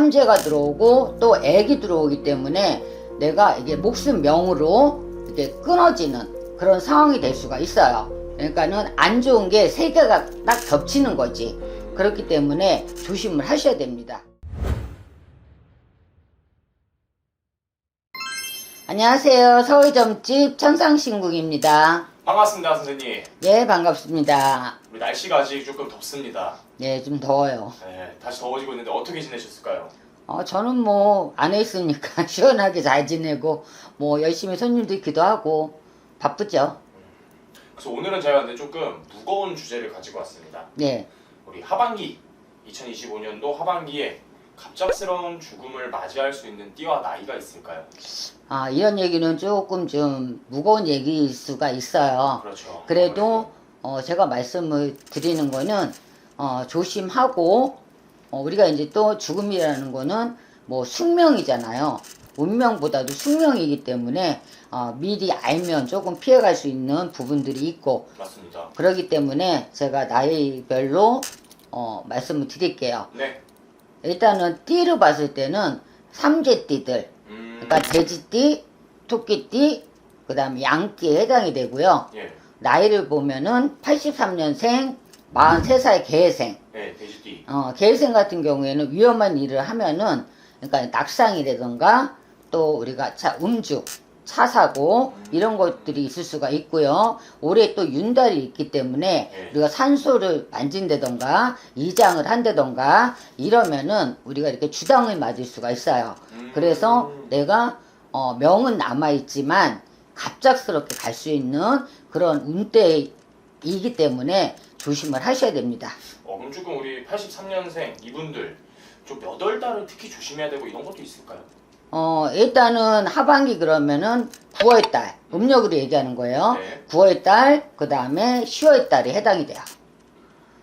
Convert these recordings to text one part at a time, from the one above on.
삼재가 들어오고 또 애기 들어오기 때문에 내가 이게 목숨 명으로 이게 끊어지는 그런 상황이 될 수가 있어요. 그러니까는 안 좋은 게 세 개가 딱 겹치는 거지. 그렇기 때문에 조심을 하셔야 됩니다. 안녕하세요. 서울점집 천상신국입니다. 반갑습니다, 선생님. 예, 반갑습니다. 우리 날씨가 아직 조금 덥습니다. 예, 좀 더워요. 네, 다시 더워지고 있는데 어떻게 지내셨을까요? 어, 저는 뭐 안에 있으니까 시원하게 잘 지내고 뭐 열심히 손님들 기도하고 바쁘죠. 그래서 오늘은 제가 근데 조금 무거운 주제를 가지고 왔습니다. 네. 우리 하반기 2025년도 하반기에 갑작스러운 죽음을 맞이할 수 있는 띠와 나이가 있을까요? 아, 이런 얘기는 조금 좀 무거운 얘기일 수가 있어요. 그렇죠. 그래도 어, 제가 말씀을 드리는 거는 어, 조심하고 어, 우리가 이제 또 죽음이라는 거는 뭐 숙명이잖아요. 운명보다도 숙명이기 때문에 어, 미리 알면 조금 피해갈 수 있는 부분들이 있고 맞습니다. 그렇기 때문에 제가 나이별로 어, 말씀을 드릴게요. 네. 일단은 띠를 봤을 때는 삼재띠들 음, 그러니까 돼지띠, 토끼띠, 그 다음에 양띠에 해당이 되고요. 예, 나이를 보면은 83년생, 43살 개생. 네, 돼지띠. 어, 개생 같은 경우에는 위험한 일을 하면은, 그러니까 낙상이라든가, 또 우리가 차, 음주, 차 사고, 이런 것들이 있을 수가 있고요. 올해 또 윤달이 있기 때문에, 네. 우리가 산소를 만진다던가, 이장을 한다던가, 이러면은 우리가 이렇게 주당을 맞을 수가 있어요. 음, 그래서 내가 어, 명은 남아있지만 갑작스럽게 갈 수 있는 그런 운때이기 때문에 조심을 하셔야 됩니다. 어, 그럼 조금 우리 83년생 이분들 좀 몇 월 달을 특히 조심해야 되고 이런 것도 있을까요? 어, 일단은 하반기 그러면은 9월 달, 음력으로 얘기하는 거예요. 네. 9월 달, 그 다음에 10월달이 해당이 돼요.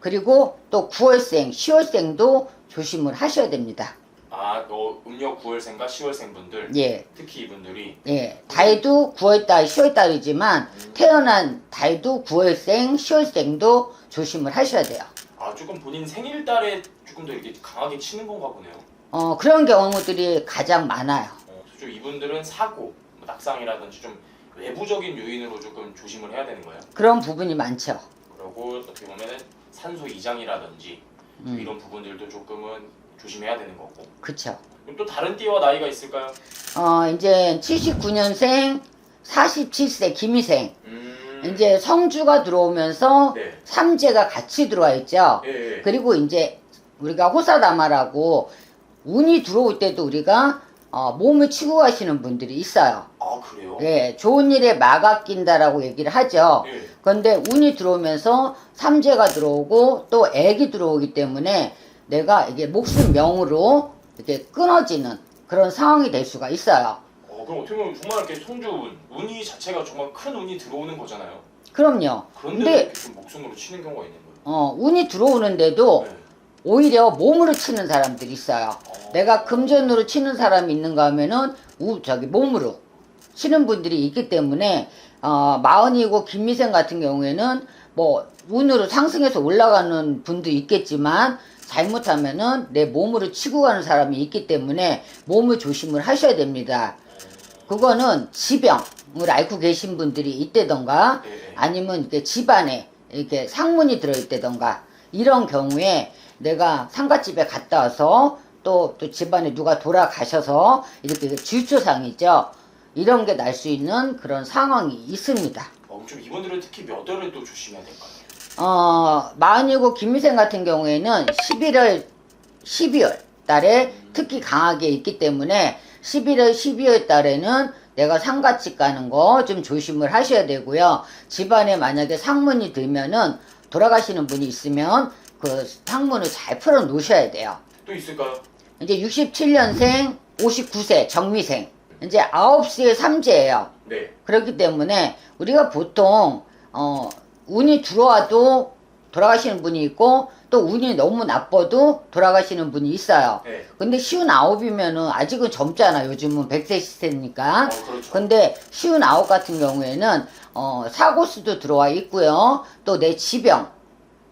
그리고 또 9월생, 10월생도 조심을 하셔야 됩니다. 아, 너 음력 9월생과 10월생 분들, 예. 특히 이분들이 예, 달도 9월달, 10월달이지만 태어난 달도 9월생, 10월생도 조심을 하셔야 돼요. 아 조금 본인 생일달에 조금 더 이렇게 강하게 치는 건가 보네요. 어, 그런 경우들이 가장 많아요. 어, 좀 이분들은 사고, 뭐 낙상이라든지 좀 외부적인 요인으로 조금 조심을 해야 되는 거예요. 그런 부분이 많죠. 그리고 어떻게 보면은 산소 이장이라든지 음. 이런 부분들도 조금은 조심해야 되는 거고. 그쵸. 그럼 또 다른 띠와 나이가 있을까요? 어, 이제 79년생, 47세 김희생. 음, 이제 성주가 들어오면서 네, 삼재가 같이 들어와 있죠. 예, 예. 그리고 이제 우리가 호사다마라고 운이 들어올 때도 우리가 어, 몸을 치고 가시는 분들이 있어요. 아 그래요? 예, 좋은 일에 막아 낀다라고 얘기를 하죠. 예. 그런데 운이 들어오면서 삼재가 들어오고 또 애기 들어오기 때문에 내가 이게 목숨 명으로 이렇게 끊어지는 그런 상황이 될 수가 있어요. 어, 그럼 어떻게 보면 정말 이렇게 성주운 운이 자체가 정말 큰 운이 들어오는 거잖아요. 그럼요. 그런데 근데 이렇게 좀 목숨으로 치는 경우가 있는 거예요. 어, 운이 들어오는데도 네. 오히려 몸으로 치는 사람들이 있어요. 어. 내가 금전으로 치는 사람이 있는가 하면은 우 저기 몸으로 치는 분들이 있기 때문에 어 마흔이고 김미생 같은 경우에는 뭐 운으로 상승해서 올라가는 분도 있겠지만 잘못하면은 내 몸으로 치고 가는 사람이 있기 때문에 몸을 조심을 하셔야 됩니다. 그거는 지병을 앓고 계신 분들이 있다던가 예, 예. 아니면 이렇게 집안에 이렇게 상문이 들어있다던가 이런 경우에 내가 상가집에 갔다 와서 또, 또 집안에 누가 돌아가셔서 이렇게 질조상이죠. 이런 게 날 수 있는 그런 상황이 있습니다. 어, 좀 이분들은 특히 몇 월을 또 조심해야 될까요? 어, 마흔이고 김미생 같은 경우에는 11월, 12월 달에 특히 강하게 있기 때문에 11월, 12월 달에는 내가 상가집 가는 거 좀 조심을 하셔야 되고요. 집안에 만약에 상문이 들면은 돌아가시는 분이 있으면 그 상문을 잘 풀어 놓으셔야 돼요. 또 있을까요? 이제 67년생, 59세 정미생. 이제 9시에 삼재예요. 네. 그렇기 때문에 우리가 보통 어 운이 들어와도 돌아가시는 분이 있고 또 운이 너무 나빠도 돌아가시는 분이 있어요. 네. 근데 쉬운 아홉이면은 아직은 젊잖아. 요즘은 100세 시대니까. 어, 그렇죠. 근데 쉬운 아홉 같은 경우에는 어 사고수도 들어와 있고요. 또 내 지병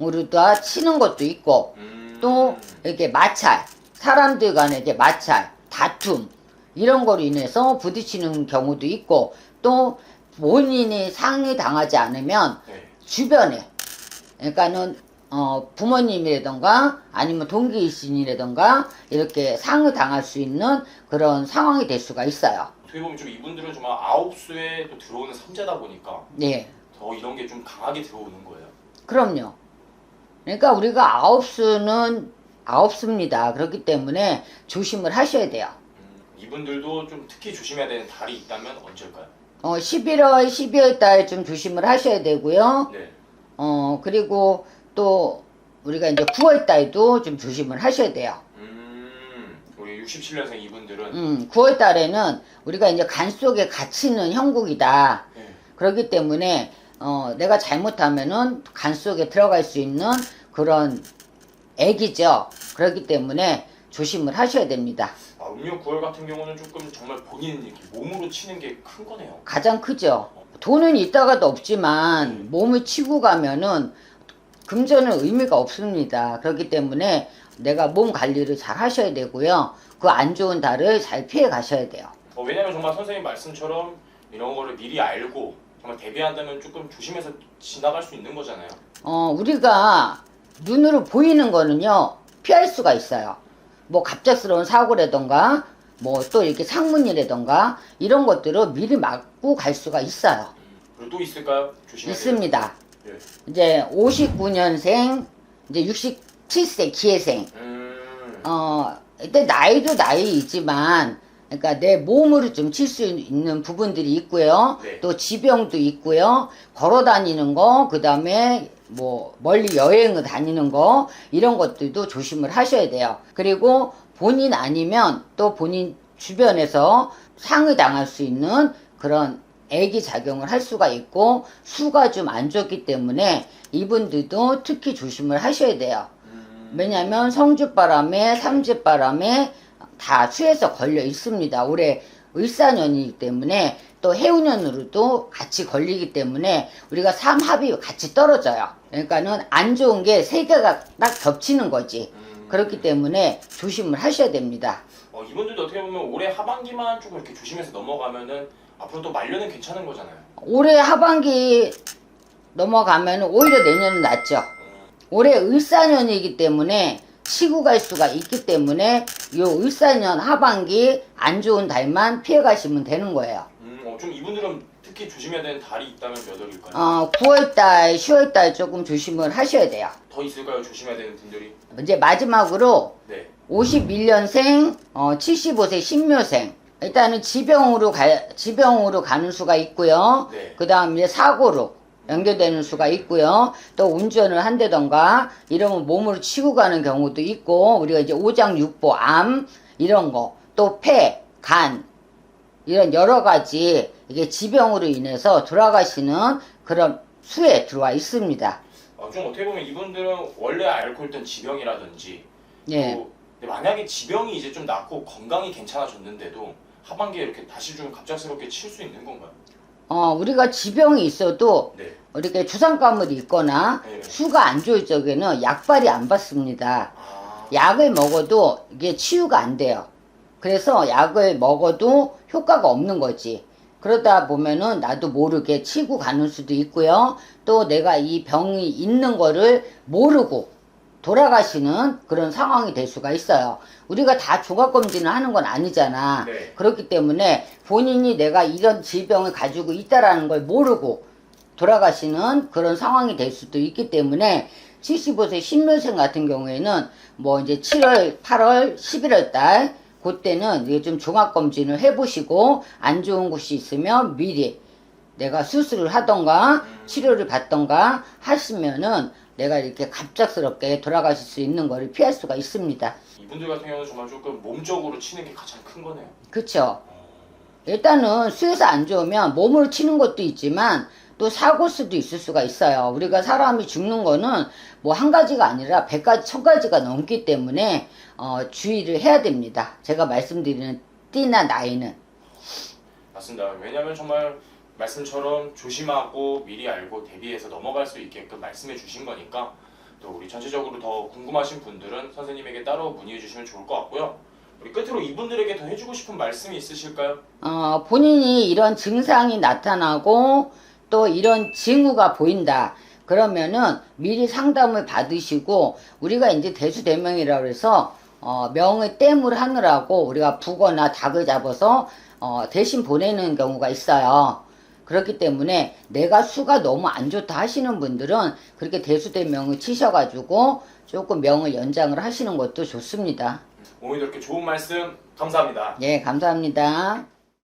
으로다 치는 것도 있고 음, 또 이렇게 마찰 사람들 간의 이제 마찰, 다툼 이런 거로 인해서 부딪히는 경우도 있고 또 본인이 상해 당하지 않으면 네. 주변에 그러니까는 어, 부모님이라던가 아니면 동기이신이라던가 이렇게 상해 당할 수 있는 그런 상황이 될 수가 있어요. 어떻게 보면 좀 이분들은 정말 아홉 수에 또 들어오는 삼재다 보니까 네. 더 이런 게 좀 강하게 들어오는 거예요. 그럼요. 그러니까 우리가 아홉 수는 아홉 수입니다. 그렇기 때문에 조심을 하셔야 돼요. 음, 이분들도 좀 특히 조심해야 되는 달이 있다면 언제일까요? 어, 11월, 12월 달좀 조심을 하셔야 되고요. 네. 어, 그리고 또 우리가 이제 9월 달도 좀 조심을 하셔야 돼요. 음, 우리 67년생 이분들은 음, 9월 달에는 우리가 이제 간 속에 갇히는 형국이다. 네. 그렇기 때문에 어, 내가 잘못하면은 간 속에 들어갈 수 있는 그런 애기죠. 그렇기 때문에 조심을 하셔야 됩니다. 아, 음력 9월 같은 경우는 조금 정말 본인 이렇게 몸으로 치는 게 큰 거네요. 가장 크죠. 돈은 있다가도 없지만 몸을 치고 가면은 금전은 의미가 없습니다. 그렇기 때문에 내가 몸 관리를 잘 하셔야 되고요. 그 안 좋은 달을 잘 피해 가셔야 돼요. 어, 왜냐면 정말 선생님 말씀처럼 이런 거를 미리 알고 정말 대비한다면 조금 조심해서 지나갈 수 있는 거잖아요. 어, 우리가 눈으로 보이는 거는요, 피할 수가 있어요. 뭐 갑작스러운 사고라던가, 뭐 또 이렇게 상문이라던가, 이런 것들을 미리 막고 갈 수가 있어요. 그리고 또 있을까요? 조심해야 돼요. 있습니다. 예. 이제 59년생, 이제 67세 기회생, 음, 어, 일단 나이도 나이이지만, 그러니까 내 몸으로 좀 칠 수 있는 부분들이 있고요. 네. 또 지병도 있고요. 걸어 다니는 거, 그 다음에 뭐 멀리 여행을 다니는 거, 이런 것들도 조심을 하셔야 돼요. 그리고 본인 아니면 또 본인 주변에서 상을 당할 수 있는 그런 애기 작용을 할 수가 있고, 수가 좀 안 좋기 때문에 이분들도 특히 조심을 하셔야 돼요. 음, 왜냐하면 성주바람에 삼주바람에 다 수에서 걸려 있습니다. 올해 을사년이기 때문에 또 해운년으로도 같이 걸리기 때문에 우리가 삼합이 같이 떨어져요. 그러니까는 안 좋은 게 세 개가 딱 겹치는 거지. 음. 그렇기 때문에 조심을 하셔야 됩니다. 어, 이분들도 어떻게 보면 올해 하반기만 조금 이렇게 조심해서 넘어가면은 앞으로 또 말년은 괜찮은 거잖아요. 올해 하반기 넘어가면 오히려 내년은 낫죠. 음, 올해 을사년이기 때문에 치고 갈 수가 있기 때문에 요 을사년 하반기 안 좋은 달만 피해 가시면 되는 거예요. 음, 어, 좀 이분들은 특히 조심해야 되는 달이 있다면 몇 월일까요? 어, 9월달, 10월달 조금 조심을 하셔야 돼요. 더 있을까요? 조심해야 되는 분들이? 이제 마지막으로 네. 51년생, 어, 75세 신묘생. 일단은 지병으로 가, 지병으로 가는 수가 있고요. 네. 그 다음 이제 사고로 연결되는 수가 있고요. 또 운전을 한다던가 이러면 몸으로 치고 가는 경우도 있고 우리가 이제 오장육부, 암 이런 거, 또 폐, 간 이런 여러 가지 이게 지병으로 인해서 돌아가시는 그런 수에 들어와 있습니다. 어, 좀 어떻게 보면 이분들은 원래 앓고 있던 지병이라든지 예. 또 만약에 지병이 이제 좀 낫고 건강이 괜찮아졌는데도 하반기에 이렇게 다시 좀 갑작스럽게 칠 수 있는 건가요? 어, 우리가 지병이 있어도 네. 이렇게 주상과물이 있거나 네. 수가 안 좋을 적에는 약발이 안 받습니다. 아, 약을 먹어도 이게 치유가 안 돼요. 그래서 약을 먹어도 효과가 없는 거지. 그러다 보면은 나도 모르게 치고 가는 수도 있고요. 또 내가 이 병이 있는 거를 모르고 돌아가시는 그런 상황이 될 수가 있어요. 우리가 다 조각검진을 하는 건 아니잖아. 네. 그렇기 때문에 본인이 내가 이런 질병을 가지고 있다라는 걸 모르고 돌아가시는 그런 상황이 될 수도 있기 때문에 75세 신묘생 같은 경우에는 뭐 이제 7월, 8월, 11월 달 그때는 좀 종합검진을 해보시고 안 좋은 곳이 있으면 미리 내가 수술을 하던가 치료를 받던가 하시면은 내가 이렇게 갑작스럽게 돌아가실 수 있는 거를 피할 수가 있습니다. 이분들 같은 경우는 정말 조금 몸적으로 치는 게 가장 큰 거네요. 그쵸? 일단은 수에서 안 좋으면 몸으로 치는 것도 있지만 또 사고 수도 있을 수가 있어요. 우리가 사람이 죽는 거는 뭐 한 가지가 아니라 백 가지, 천 가지가 넘기 때문에 어, 주의를 해야 됩니다. 제가 말씀드리는 띠나 나이는. 맞습니다. 왜냐하면 정말 말씀처럼 조심하고 미리 알고 대비해서 넘어갈 수 있게끔 말씀해 주신 거니까 또 우리 전체적으로 더 궁금하신 분들은 선생님에게 따로 문의해 주시면 좋을 것 같고요. 우리 끝으로 이분들에게 더 해주고 싶은 말씀이 있으실까요? 어, 본인이 이런 증상이 나타나고 또 이런 징후가 보인다. 그러면은 미리 상담을 받으시고 우리가 이제 대수대명이라고 해서 어, 명의 땜을 하느라고 우리가 부거나 닭을 잡아서 어, 대신 보내는 경우가 있어요. 그렇기 때문에 내가 수가 너무 안 좋다 하시는 분들은 그렇게 대수대명을 치셔가지고 조금 명을 연장을 하시는 것도 좋습니다. 오늘도 이렇게 좋은 말씀 감사합니다. 예, 감사합니다.